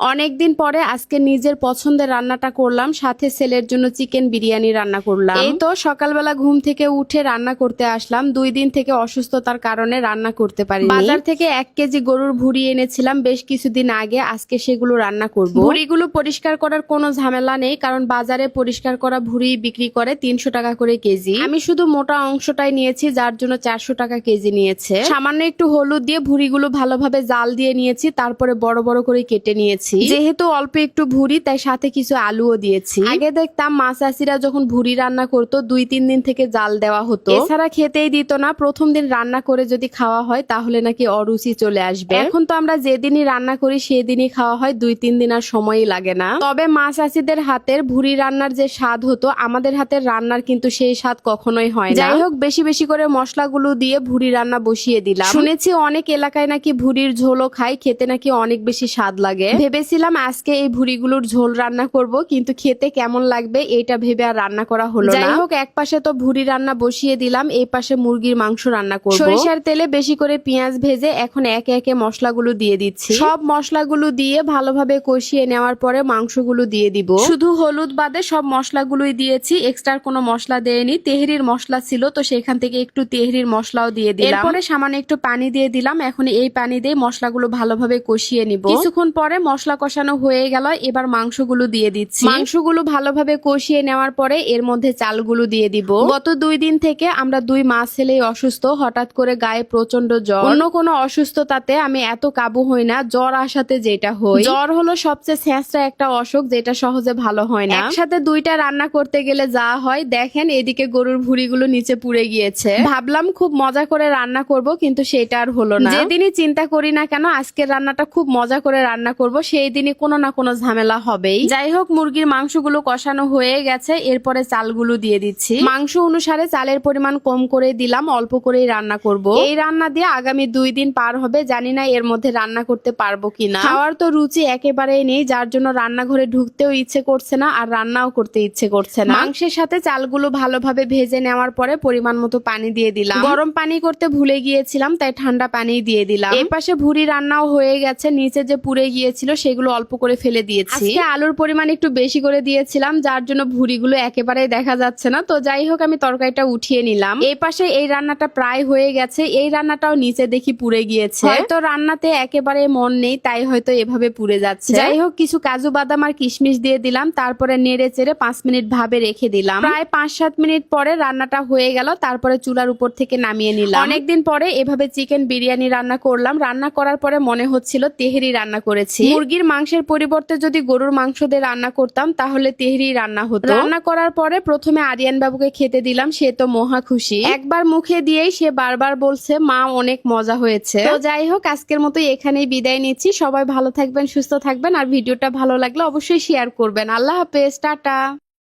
অনেকদিন পরে আজকে নিজের পছন্দের রান্নাটা করলাম সাথে ছেলের জন্য চিকেন বিরিয়ানি রান্না করলাম। এই তো সকালবেলা ঘুম থেকে উঠে রান্না করতে আসলাম। দুই দিন থেকে অসুস্থতার কারণে রান্না করতে পারি বাজার থেকে এক কেজি গরুর ভুড়ি এনেছিলাম। বেশ কিছুদিন আগে আজকে সেগুলো রান্না করব। ভুড়িগুলো পরিষ্কার করার কোনো ঝামেলা নেই কারণ বাজারে পরিষ্কার করা ভুড়ি বিক্রি করে তিনশো টাকা করে কেজি। আমি শুধু মোটা অংশটাই নিয়েছি যার জন্য চারশো টাকা কেজি নিয়েছে। সামান্য একটু হলুদ দিয়ে ভুড়িগুলো ভালোভাবে জাল দিয়ে নিয়েছি তারপরে বড় বড় করে কেটে নিয়েছি। যেহেতু অল্প একটু ভুড়ি তাই সাথে কিছু আলুও দিয়েছি। আগে দেখতাম মা চাষিরা যখন ভুড়ি রান্না করতো দুই তিন দিন থেকে জাল দেওয়া হতো। এছাড়া খেতেই দিত না। প্রথম দিন রান্না করে যদি খাওয়া হয় তাহলে নাকি অরুচি চলে আসবে। এখন তো আমরা যেদিনই রান্না করি সেদিনই খাওয়া হয়। দুই তিন দিন আর সময়ই লাগে না। তবে মা চাষিদের হাতের ভুড়ি রান্নার যে স্বাদ হতো আমাদের হাতের রান্নার কিন্তু সেই স্বাদ কখনোই হয় না। যাই হোক বেশি বেশি করে মশলাগুলো দিয়ে ভুড়ি রান্না বসিয়ে দিলাম। শুনেছি অনেক এলাকায় নাকি ভুড়ির ঝোলও খাই খেতে নাকি অনেক বেশি স্বাদ লাগে। ভেবেছিলাম আজকে এই ভুড়িগুলোর ঝোল রান্না করব কিন্তু খেতে কেমন লাগবে এটা ভেবে আর রান্না করা হলো না। যাই হোক এক পাশে তো ভুড়ি রান্না বসিয়ে দিলাম এই পাশে মুরগির মাংস রান্না করব। সরিষার তেলে বেশি করে পেঁয়াজ ভেজে এখন একে একে মশলাগুলো দিয়ে দিচ্ছি। সব মশলাগুলো দিয়ে ভালোভাবে কষিয়ে নেওয়ার পরে মাংসগুলো দিয়ে দিব। শুধু হলুদ বাদে সব মশলাগুলোই দিয়েছি এক্সট্রা কোনো মশলা দেয়নি। তেহরির মশলা ছিল তো সেখান থেকে একটু তেহরির মশলাও দিয়ে দিলাম। এরপরে সামান্য একটু পানি দিয়ে দিলাম এখন এই পানি দিয়ে মশলাগুলো ভালোভাবে কষিয়ে নিব। কিছুক্ষণ পরে মশলা কষানো হয়ে গেল এবার মাংসগুলো দিয়ে দিচ্ছি। মাংসগুলো ভালোভাবে কষিয়ে নেওয়ার পরে এর মধ্যে চালগুলো দিয়ে দিব। গত দুই দিন থেকে আমরা দুই মাস ছেলেই অসুস্থ হঠাৎ করে গায়ে প্রচণ্ড জ্বর। অন্য কোনো অসুস্থতাতে আমি এত কাবু হই না জ্বর আসাতে যেটা হয় জ্বর হলো সবচেয়ে স্যাঁচড়া একটা অসুখ যেটা সহজে ভালো হয় না। একসাথে দুইটা রান্না করতে গেলে যা হয় দেখেন এদিকে গরুর ভুড়িগুলো নিচে পুড়ে গিয়েছে। ভাবলাম খুব মজা করে রান্না করব কিন্তু সেটা আর হলো না। যেদিনই চিন্তা করি না কেন আজকের রান্নাটা খুব মজা করে রান্না করব সেই দিনই কোনো না কোনো ঝামেলা হবেই। যাই হোক মুরগির মাংসগুলো কষানো হয়ে গেছে এরপরে চালগুলো দিয়ে দিচ্ছি। মাংস অনুসারে চালের পরিমাণ কম করে দিলাম অল্প করেই রান্না করব। এই রান্না দিয়ে আগামী দুই দিন পার হবে জানি না এর মধ্যে রান্না করতে পারব কিনা। খাওয়ার তো রুচি একেবারেই নেই যার জন্য রান্নাঘরে ঢুকতেও ইচ্ছে করছে না আর রান্নাও করতে ইচ্ছে করছে না। মাংসের সাথে চালগুলো ভালোভাবে ভেজে নেওয়ার পরে পরিমাণ মতো পানি দিয়ে দিলাম। গরম পানি করতে ভুলে গিয়েছিলাম তাই ঠান্ডা পানি দিয়ে দিলাম। এই পাশে ভুড়ি রান্নাও হয়ে গেছে নিচে যে পুড়ে গিয়েছিল সেগুলো অল্প করে ফেলে দিয়েছি। আজকে আলুর পরিমাণ একটু বেশি করে দিয়েছিলাম যার জন্য ভুড়িগুলো একেবারে দেখা যাচ্ছে না। তো যাই হোক আমি তরকারিটা উঠিয়ে নিলাম। এই পাশে এই রান্নাটা প্রায় হয়ে গেছে। এই রান্নাটাও নিচে দেখি পুড়ে গিয়েছে। হয়তো রান্নাতে একেবারে মন নেই তাই হয়তো এভাবে পুড়ে যাচ্ছে। যাই হোক কিছু কাজু বাদাম আর কিশমিশ দিয়ে দিলাম। তারপরে নেড়ে চেড়ে পাঁচ মিনিট ভাবে রেখে দিলাম। প্রায় পাঁচ সাত মিনিট পরে রান্নাটা হয়ে গেল। তারপরে চুলার উপর থেকে নামিয়ে নিলাম। অনেকদিন পরে এভাবে চিকেন বিরিয়ানি রান্না করলাম। রান্না করার পরে মনে হচ্ছিল তেহেরি রান্না করেছি। মুরগির মাংসের পরিবর্তে যদি গরুর মাংস দিয়ে রান্না করতাম, তাহলে তেহরি রান্না হতো। রান্না করার পরে প্রথমে আরিয়ান বাবুকে খেতে দিলাম, সে তো মহা খুশি। একবার মুখে দিয়েই সে বারবার বলছে, মা, অনেক মজা হয়েছে। তো যাই হোক, আজকের মতো এখানেই বিদায় নিচ্ছি। সবাই ভালো থাকবেন, সুস্থ থাকবেন, আর ভিডিওটা ভালো লাগলে অবশ্যই শেয়ার করবেন। আল্লাহ হাফেজ, টাটা।